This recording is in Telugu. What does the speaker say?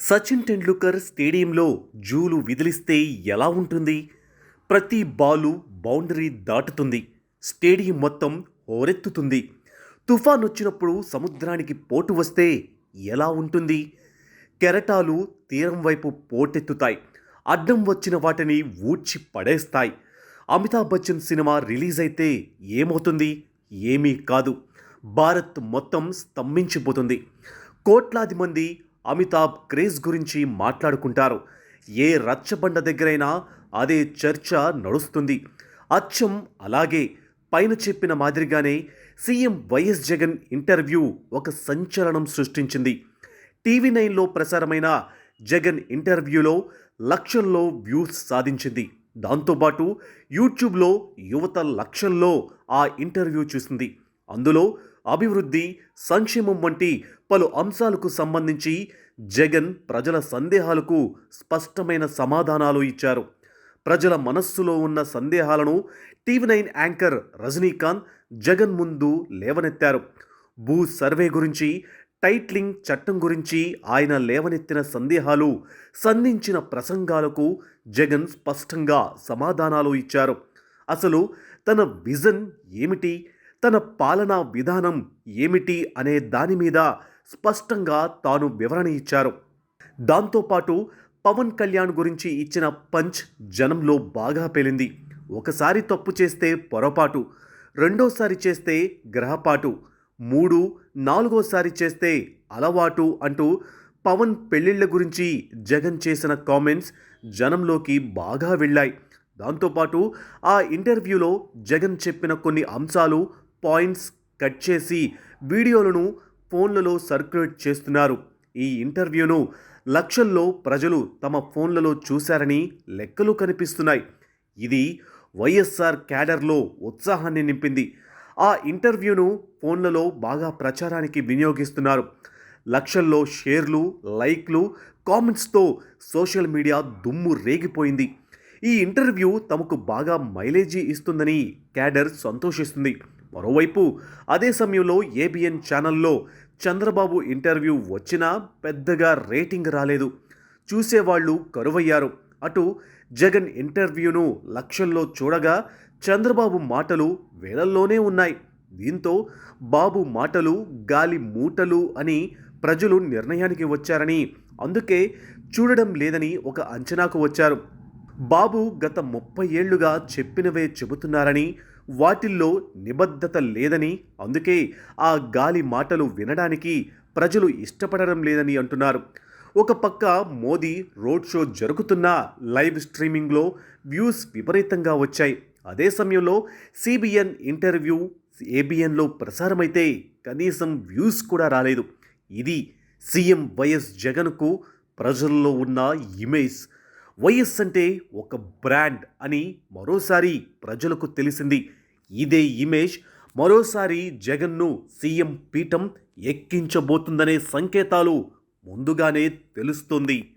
సచిన్ టెండూల్కర్ స్టేడియంలో జూలు విదిలిస్తే ఎలా ఉంటుంది? ప్రతి బాలు బౌండరీ దాటుతుంది. స్టేడియం మొత్తం హోరెత్తుతుంది. తుఫాన్ వచ్చినప్పుడు సముద్రానికి పోటు వస్తే ఎలా ఉంటుంది? కెరటాలు తీరం వైపు పోటెత్తుతాయి. అడ్డం వచ్చిన వాటిని ఊడ్చి పడేస్తాయి. అమితాబ్ బచ్చన్ సినిమా రిలీజ్ అయితే ఏమవుతుంది? ఏమీ కాదు. భారత్ మొత్తం స్తంభించిపోతుంది. కోట్లాది మంది అమితాబ్ క్రేజ్ గురించి మాట్లాడుకుంటారు. ఏ రచ్చబండ దగ్గరైనా అదే చర్చ నడుస్తుంది. అచ్చం అలాగే పైన చెప్పిన మాదిరిగానే సీఎం వైఎస్ జగన్ ఇంటర్వ్యూ ఒక సంచలనం సృష్టించింది. టీవీ నైన్లో ప్రసారమైన జగన్ ఇంటర్వ్యూలో లక్షల్లో వ్యూస్ సాధించింది. దాంతోపాటు యూట్యూబ్లో యువత లక్షల్లో ఆ ఇంటర్వ్యూ చూసింది. అందులో అభివృద్ధి సంక్షేమం వంటి పలు అంశాలకు సంబంధించి జగన్ ప్రజల సందేహాలకు స్పష్టమైన సమాధానాలు ఇచ్చారు. ప్రజల మనస్సులో ఉన్న సందేహాలను TV nine anchor Rajinikanth Jagan ముందు లేవనెత్తారు. భూ సర్వే గురించి టైట్లింగ్ చట్టం గురించి ఆయన లేవనెత్తిన సందేహాలు సంధించిన ప్రసంగాలకు జగన్ స్పష్టంగా సమాధానాలు ఇచ్చారు. అసలు తన విజన్ ఏమిటి? తన పాలనా విధానం ఏమిటి అనే దాని మీద స్పష్టంగా తాను వివరణ ఇచ్చారు. దాంతోపాటు పవన్ కళ్యాణ్ గురించి ఇచ్చిన పంచ్ జనంలో బాగా పేలింది. ఒకసారి తప్పు చేస్తే పొరపాటు రెండోసారి చేస్తే గ్రహపాటు మూడు నాలుగోసారి చేస్తే అలవాటు అంటూ పవన్ పెళ్ళిళ్ళ గురించి జగన్ చేసిన కామెంట్స్ జనంలోకి బాగా వెళ్ళాయి. దాంతోపాటు ఆ ఇంటర్వ్యూలో జగన్ చెప్పిన కొన్ని అంశాలు పాయింట్స్ కట్ చేసి వీడియోలను ఫోన్లలో సర్క్యులేట్ చేస్తున్నారు. ఈ ఇంటర్వ్యూను లక్షల్లో ప్రజలు తమ ఫోన్లలో చూశారని లెక్కలు కనిపిస్తున్నాయి. ఇది వైఎస్ఆర్ క్యాడర్లో ఉత్సాహాన్ని నింపింది. ఆ ఇంటర్వ్యూను ఫోన్లలో బాగా ప్రచారానికి వినియోగిస్తున్నారు. లక్షల్లో షేర్లు లైక్లు కామెంట్స్తో సోషల్ మీడియా దుమ్ము రేగిపోయింది. ఈ ఇంటర్వ్యూ తమకు బాగా మైలేజీ ఇస్తుందని క్యాడర్ సంతోషిస్తుంది. మరోవైపు అదే సమయంలో ఏబిఎన్ ఛానల్లో చంద్రబాబు ఇంటర్వ్యూ వచ్చినా పెద్దగా రేటింగ్ రాలేదు. చూసేవాళ్ళు కరువయ్యారు. అటు జగన్ ఇంటర్వ్యూను లక్షల్లో చూడగా చంద్రబాబు మాటలు వేలల్లోనే ఉన్నాయి. దీంతో బాబు మాటలు గాలి మూటలు అని ప్రజలు నిర్ణయానికి వచ్చారని అందుకే చూడడం లేదని ఒక అంచనాకు వచ్చారు. బాబు గత ముప్పై ఏళ్ళుగా చెప్పినవే చెబుతున్నారని వాటిల్లో నిబద్ధత లేదని అందుకే ఆ గాలి మాటలు వినడానికి ప్రజలు ఇష్టపడడం లేదని అంటున్నారు. ఒక పక్క మోదీ రోడ్ షో జరుగుతున్న లైవ్ స్ట్రీమింగ్లో వ్యూస్ విపరీతంగా వచ్చాయి. అదే సమయంలో సిబిఎన్ ఇంటర్వ్యూ ఏబిఎన్లో ప్రసారమైతే కనీసం వ్యూస్ కూడా రాలేదు. ఇది సీఎం వైఎస్ జగన్కు ప్రజల్లో ఉన్న ఇమేజ్. వైఎస్ అంటే ఒక బ్రాండ్ అని మరోసారి ప్రజలకు తెలిసింది. ఇదే ఇమేజ్ మరోసారి జగన్ను సీఎం పీఠం ఎక్కించబోతుందనే సంకేతాలు ముందుగానే తెలుస్తుంది.